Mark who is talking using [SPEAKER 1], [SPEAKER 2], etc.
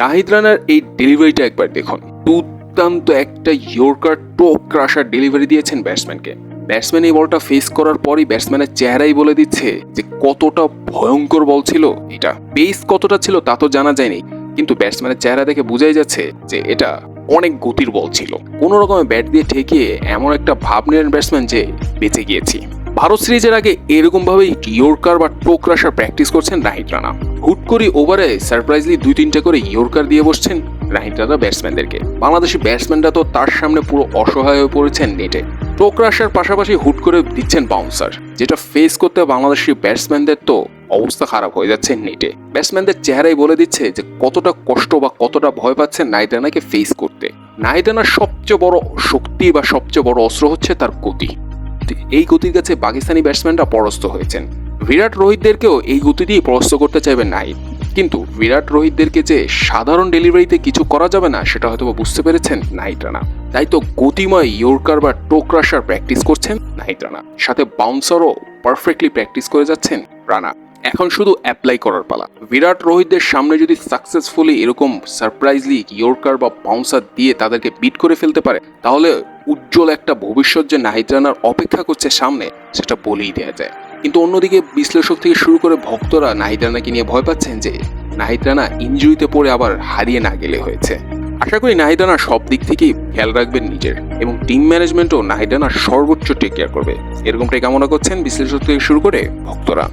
[SPEAKER 1] নাহিদ রানার এই ডেলিভারিটা একবার দেখুন। দুর্দান্ত একটা ইয়র্কার টোপ ক্রাশার ডেলিভারি দিয়েছেন ব্যাটসম্যানকে। ব্যাটসম্যান এই বলটা ফেস করার পরই ব্যাটসম্যানের চেহারাই বলে দিচ্ছে যে কতটা ভয়ঙ্কর বল ছিল এটা। পেস কতটা ছিল তা তো জানা যায়নি, কিন্তু ব্যাটসম্যানের চেহারা দেখে বোঝাই যাচ্ছে যে এটা অনেক গতির বল ছিল। কোনো রকমের ব্যাট দিয়ে ঠেকিয়ে এমন একটা ভাব নিলেন ব্যাটসম্যান যে বেঁচে গিয়েছি। ভারত সিরিজের আগে এরকম ভাবেই ইয়র্কার বা টোক রাশার প্র্যাকটিস করছেন রাহিত রানা। হুট করে ওভারে সারপ্রাইজলি দুই তিনটা করে ইয়র্কার দিয়ে বসছেন রাহিত রানা ব্যাটসম্যানদেরকে বাংলাদেশি ব্যাটসম্যানরা তো তার সামনে পুরো অসহায় হয়ে পড়েছেন নেটে টোক রাশার পাশাপাশি হুট করে দিচ্ছেন বাউন্সার যেটা ফেস করতে বাংলাদেশি ব্যাটসম্যানদের তো অবস্থা খারাপ হয়ে যাচ্ছে নেটে ব্যাটসম্যানদের চেহারাই বলে দিচ্ছে যে কতটা কষ্ট বা কতটা ভয় পাচ্ছেন নাইট রানাকে ফেস করতে। নাইট রানার সবচেয়ে বড় শক্তি বা সবচেয়ে বড় অস্ত্র হচ্ছে তার গতি। এই গতির কাছে পাকিস্তানি ব্যাটসম্যানরা পরাস্ত হয়েছেন। বিরাট রোহিতদেরকেও এই গতি দিয়ে পরাস্ত করতে চাইবেন নাহিদ কিন্তু বিরাট রোহিতদেরকে যে সাধারণ ডেলিভারিতে কিছু করা যাবে না, সেটা হয়তো বুঝতে পেরেছেন নাহিদ রানা। তাই তো গতিময় ইয়র্কার বা টোক রাশার প্র্যাকটিস করছেন নাহিদ রানা। সাথে বাউন্সারও পারফেক্টলি প্র্যাকটিস করে যাচ্ছেন রানা। এখন শুধু অ্যাপ্লাই করার পালা। বিরাট রোহিতদের সামনে যদি সাকসেসফুলি এরকম সারপ্রাইজলি ইয়র্কার বা বাউন্সার দিয়ে তাদেরকে বিট করে ফেলতে পারে, তাহলে উজ্জ্বল একটা ভবিষ্যৎ যে নাহিদ রানার অপেক্ষা করছে সামনে, সেটা বলেই দেওয়া যায়। কিন্তু অন্যদিকে বিশ্লেষক থেকে শুরু করে ভক্তরা নাহিদ রানাকে নিয়ে ভয় পাচ্ছেন যে, নাহিদ রানা ইঞ্জুরিতে পড়ে আবার হারিয়ে না গেলে হয়েছে। আশা করি নাহিদ রানা সব দিক থেকেই খেয়াল রাখবেন নিজের, এবং টিম ম্যানেজমেন্টও নাহিদ রানার সর্বোচ্চ টেক কেয়ার করবে। এরকমটাই কামনা করছেন বিশ্লেষক থেকে শুরু করে ভক্তরা।